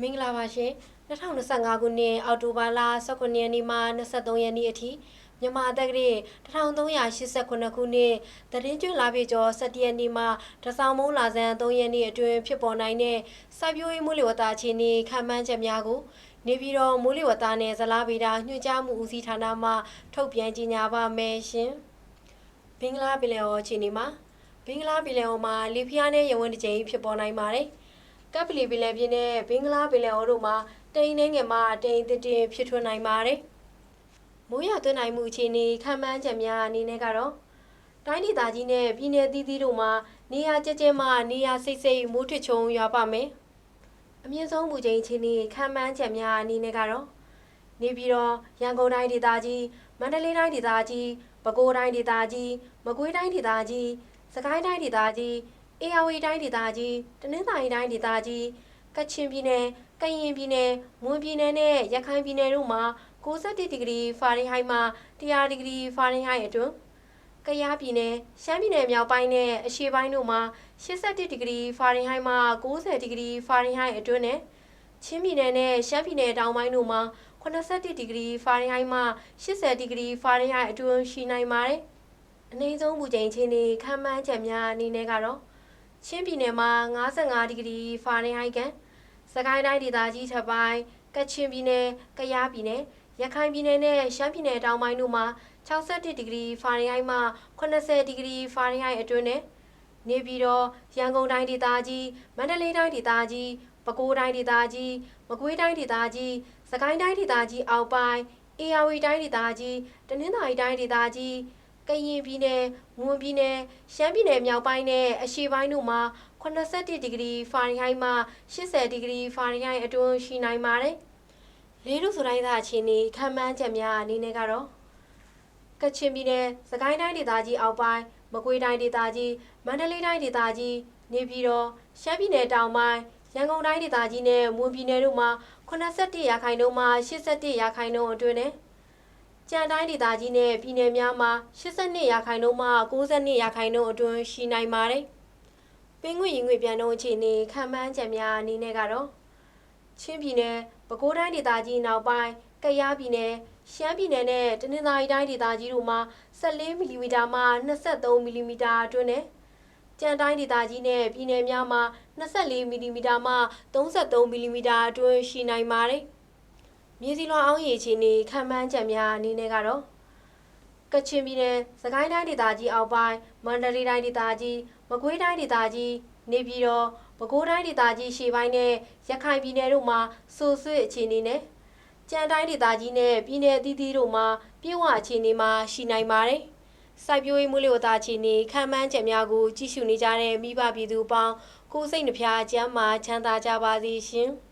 မင်္ဂလာပါရှင်2025ခုနှစ်အောက်တိုဘာလ19ရက်နေ့မှ23ရက်နေ့အထိမြန်မာတက္ကရာ1389ခုနှစ်သတင်းကျွလာပြေကျော်17ရက်နေ့မှတစောင်းမုံလာဇန်3ရက်နေ့အတွင်းဖြစ်ပေါ်နိုင်တဲ့စိုက်ပျိုးရေးမိုးလေဝသအခြေအနေခံမှန်းချက်များကိုနေပြည်တော်မိုးလေဝသနဲ့ဇလားဗေဒညွှန်ကြားမှုဦးစီးဌာနမှထုတ်ပြန်ကြေညာပါမယ်ရှင်ဘင်္ဂလားပင်လယ်အော်အခြေအနေမှာဘင်္ဂလားပင်လယ်အော်မှာလေပြင်းနဲ့ရဝန်းတစ်ကြိမ်ဖြစ်ပေါ်နိုင်ပါတယ်။ ကပ်ပလီပင်လယ်ပြင်နဲ့ဘင်္ဂလားပင်လယ်အော်တို့မှာတိမ်နှင်းငယ်မှတိမ်တစ်တင်ဖြစ်ထွန်းနိုင်ပါတယ်။မိုးရွာသွန်းနိုင်မှုအခြေအနေခံမှန်းချက်များအနေနဲ့ကတော့တိုင်းဒေသကြီးနဲ့ပြည်내သီးသီးတို့မှာနေရာကျကျမှနေရာစိတ်စိတ်မိုးထွချုံရွာပါမယ်။အမြင့်ဆုံးမူချိန်အခြေအနေခံမှန်းချက်များအနေနဲ့ကတော့နေပြည်တော်ရန်ကုန်တိုင်းဒေသကြီးမန္တလေးတိုင်းဒေသကြီးပဲခူးတိုင်းဒေသကြီးမကွေးတိုင်းဒေသကြီးစကိုင်းတိုင်းဒေသကြီး အေရဝတီတိုင်းဒေသကြီးတနင်္သာရီတိုင်းဒေသကြီးကချင်ပြည်နယ်ကရင်ပြည်နယ်မွန်ပြည်နယ်နဲ့ရခိုင်ပြည်နယ်တို့မှာ61ဒီဂရီဖာရင်ဟိုက်မှ100ဒီဂရီဖာရင်ဟိုက်အတွင်းကယားပြည်နယ်ရှမ်းပြည်နယ်မြောက်ပိုင်းနဲ့အရှေ့ပိုင်းတို့မှာ81ဒီဂရီဖာရင်ဟိုက်မှ90ဒီဂရီဖာရင်ဟိုက်အတွင်းနဲ့ချင်းပြည်နယ်နဲ့ရှမ်းပြည်နယ်တောင်ပိုင်းတို့မှာ81ဒီဂရီဖာရင်ဟိုက်မှ80ဒီဂရီဖာရင်ဟိုက်အတွင်းရှိနိုင်ပါတယ်။အနည်းဆုံးမူချိန်ချင်းနေခံမှန်းချက်များအနေနဲ့ကတော့ ချင်းပြည်နယ်မှာ55ဒီဂရီဖာရင်ဟိုက်ကစကိုင်းတိုင်းဒေသကြီးထပ်ပိုင်းကချင်ပြည်နယ်ကယားပြည်နယ်ရခိုင်ပြည်နယ်နဲ့ရှမ်းပြည်နယ်တောင်ပိုင်းတို့မှာ61ဒီဂရီဖာရင်ဟိုက်မှ80ဒီဂရီဖာရင်ဟိုက်အတွင်းနဲ့နေပြည်တော်ရန်ကုန်တိုင်းဒေသကြီးမန္တလေးတိုင်းဒေသကြီးပဲခူးတိုင်းဒေသကြီးမကွေးတိုင်းဒေသကြီးစကိုင်းတိုင်းဒေသကြီးအောက်ပိုင်းအေရဝတီတိုင်းဒေသကြီးတနင်္သာရီတိုင်းဒေသကြီး ကရင်ပြည်နယ်၊မွန်ပြည်နယ်၊ရှမ်းပြည်နယ်မြောက်ပိုင်းနဲ့အရှေ့ပိုင်းတို့မှာ81ဒီဂရီဖာရင်ဟိုက်မှ80ဒီဂရီဖာရင်ဟိုက်အတွင်းရှိနိုင်ပါတယ်။လေးတို့ဆိုတိုင်းသာအခြေအနေခံမှန်းချက်များအနေနဲ့ကတော့ကချင်ပြည်နယ်၊စကိုင်းတိုင်းဒေသကြီးအောက်ပိုင်း၊မကွေးတိုင်းဒေသကြီး၊မန္တလေးတိုင်းဒေသကြီး၊နေပြည်တော်၊ရှမ်းပြည်နယ်တောင်ပိုင်း၊ရန်ကုန်တိုင်းဒေသကြီးနဲ့မွန်ပြည်နယ်တို့မှာ81ရာခိုင်နှုန်းမှ81ရာခိုင်နှုန်းအတွင်းနဲ့ ကြံတိုင်းဒေသကြီးနဲ့ပြည်နယ်များမှာ82ရာခိုင်နှုန်းမှ92ရာခိုင်နှုန်းအတွင်းရှိနိုင်ပါတယ်။ပင်ငွေရင်ငွေပြန်နှုန်းအခြေအနေခံမှန်းချက်များအနေနဲ့ကတော့ချင်းပြည်နယ်၊ပဲခူးတိုင်းဒေသကြီးနောက်ပိုင်း၊ကယားပြည်နယ်၊ရှမ်းပြည်နယ်နဲ့တနင်္သာရီတိုင်းဒေသကြီးတို့မှာ14မီလီမီတာမှ23မီလီမီတာအတွင်းနဲ့ကြံတိုင်းဒေသကြီးနဲ့ပြည်နယ်များမှာ24မီလီမီတာမှ33မီလီမီတာအတွင်းရှိနိုင်ပါတယ်။ မြေစီလွှာအောင်ရေချီနေခံမှန်းချက်များအနေနဲ့ကတော့ကချင်ပြည်နယ်၊စကိုင်းတိုင်းဒေသကြီးအောက်ပိုင်း၊မန္တလေးတိုင်းဒေသကြီး၊မကွေးတိုင်းဒေသကြီး၊နေပြည်တော်၊ပဲခူးတိုင်းဒေသကြီးရှေ့ပိုင်းနဲ့ရခိုင်ပြည်နယ်တို့မှာစိုးဆွေအခြေအနေနဲ့ကြံတိုင်းဒေသကြီးနဲ့ပြည်내အသီးသီးတို့မှာပြေဝအခြေအနေမှာရှိနိုင်ပါတယ်။စိုက်ပျိုးရေးမွေးလေဝသအခြေအနေခံမှန်းချက်များကိုကြည့်ရှုနေကြတဲ့မိဘပြည်သူအပေါင်းကိုယ်စိတ်နှဖျားကျန်းမာချမ်းသာကြပါစေရှင်။